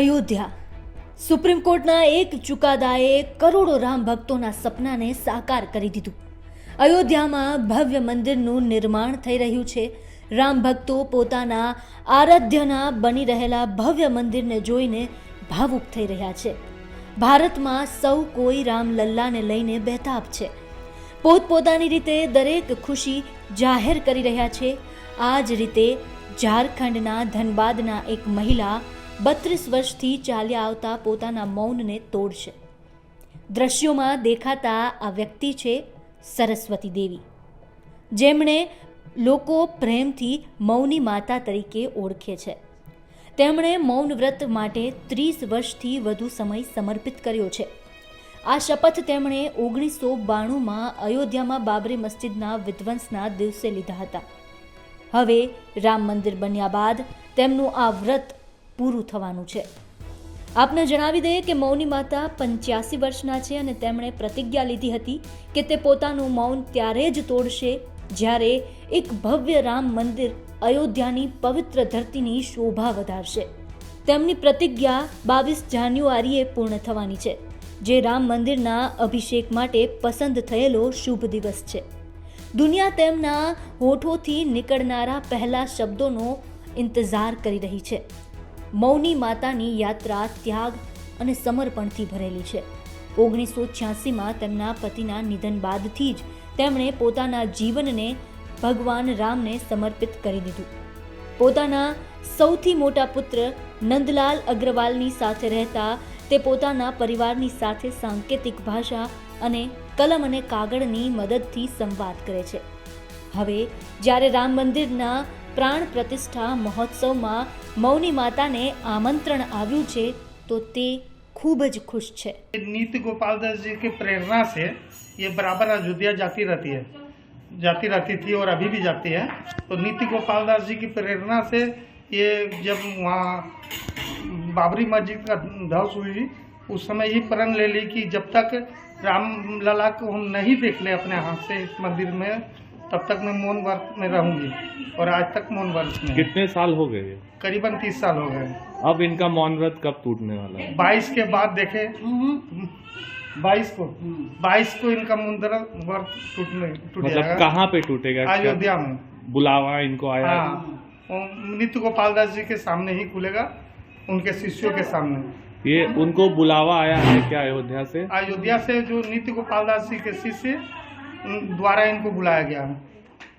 Ayodhya. Supreme કોર્ટના એક ચુકાદાએ કરોડો રામ ભક્તોના સપનાને સાકાર કરી દીધું. અયોધ્યામાં ભવ્ય મંદિરનું નિર્માણ થઈ રહ્યું છે. રામ ભક્તો પોતાના આરાધ્યના બની રહેલા ભવ્ય મંદિરને જોઈને ભાવુક થઈ રહ્યા છે. ભારતમાં સૌ કોઈ રામલલ્લાને લઈને બેતાબ છે. પોતપોતાની રીતે દરેક ખુશી જાહેર કરી રહ્યા છે. આ જ રીતે ઝારખંડના ધનબાદના એક મહિલા બત્રીસ વર્ષથી ચાલ્યા આવતા પોતાના મૌનને તોડશે. દ્રશ્યોમાં દેખાતા આ વ્યક્તિ છે સરસ્વતી દેવી. જેમણે લોકો પ્રેમથી મૌની માતા તરીકે ઓળખે છે. તેમણે મૌન વ્રત માટે ત્રીસ વર્ષથી વધુ સમય સમર્પિત કર્યો છે. આ શપથ તેમણે ઓગણીસો બાણુંમાં અયોધ્યામાં બાબરી મસ્જિદના વિધ્વંસના દિવસે લીધા હતા. હવે રામ મંદિર બન્યા બાદ તેમનું આ વ્રત પૂરું થવાનું છે. આપને જણાવી દઈએ કે મૌની માતા પંચ્યાસી વર્ષના છે અને તેમણે પ્રતિજ્ઞા લીધી હતી કે તે પોતાનું મૌન ત્યારે જ તોડશે જ્યારે એક ભવ્ય રામ મંદિર અયોધ્યાની પવિત્ર ધરતીની શોભા વધારશે. તેમની પ્રતિજ્ઞા બાવીસ જાન્યુઆરીએ પૂર્ણ થવાની છે, જે રામ મંદિરના અભિષેક માટે પસંદ થયેલો શુભ દિવસ છે. દુનિયા તેમના હોઠોથી નીકળનારા પહેલા શબ્દોનો ઇંતજાર કરી રહી છે. મૌની માતાની યાત્રા, ત્યાગ અને સમર્પણથી ભરેલી છે. ઓગણીસો છ્યાસીમાં તેમના પતિના નિધન બાદથી જ તેમણે પોતાના જીવનને ભગવાન રામને સમર્પિત કરી દીધું. પોતાના સૌથી મોટા પુત્ર નંદલાલ અગ્રવાલની સાથે રહેતા, તે પોતાના પરિવારની સાથે સાંકેતિક ભાષા અને કલમ અને કાગળની મદદથી સંવાદ કરે છે. હવે જ્યારે રામ મંદિરના પ્રાણ પ્રતિષ્ઠા મહોત્સવમાં મૌની માતાને આમંત્રણ આવ્યું છે તો તે ખૂબ જ ખુશ છે नीति गोपाल दास जी की प्रेरणा से ये बराबर अयोध्या जाती रहती है जाती रहती थी और अभी भी जाती है तो नीति गोपाल दास जी की प्रेरणा से ये जब वहाँ बाबरी मस्जिद का ध्वंस हुई उस समय ही प्रण ले ली कि जब तक राम लला को हम नहीं देख ले अपने हाथ से इस मंदिर में तब तक मैं मौन व्रत में रहूँगी। और आज तक मौन व्रत में। कितने साल हो गए? करीबन तीस साल हो गए। अब इनका मौन व्रत कब टूटने वाला है? बाईस के बाद देखे। बाईस को। बाईस को इनका मुंदर वर्त टूटने टूट मतलब कहाँ पे टूटेगा? अयोध्या में। बुलावा इनको आया? हाँ। नित्य गोपाल दास जी के सामने ही खुलेगा उनके शिष्यों के सामने। ये उनको बुलावा आया है क्या अयोध्या से? अयोध्या से जो नित्य गोपाल दास जी के शिष्य द्वारा इनको बुलाया गया है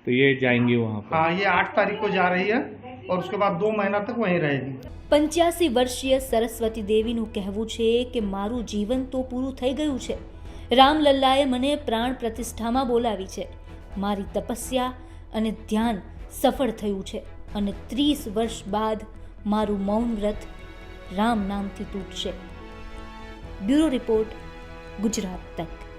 तो ये जाएंगी वहाँ पर हाँ ये आठ तारीख को जा रही है और उसके बाद दो महीना तक वहीं रहेगी પંચ્યાસી વર્ષીય સરસ્વતી દેવીનું કહેવું છે કે મારું જીવન તો પૂરું થઈ ગયું છે રામલલ્લાએ મને પ્રાણ પ્રતિષ્ઠામાં બોલાવી છે મારી તપસ્યા અને ધ્યાન સફળ થયું છે અને ત્રીસ વર્ષ બાદ મારું મૌન વ્રત રામ નામથી તૂટશે બ્યુરો રિપોર્ટ ગુજરાત તક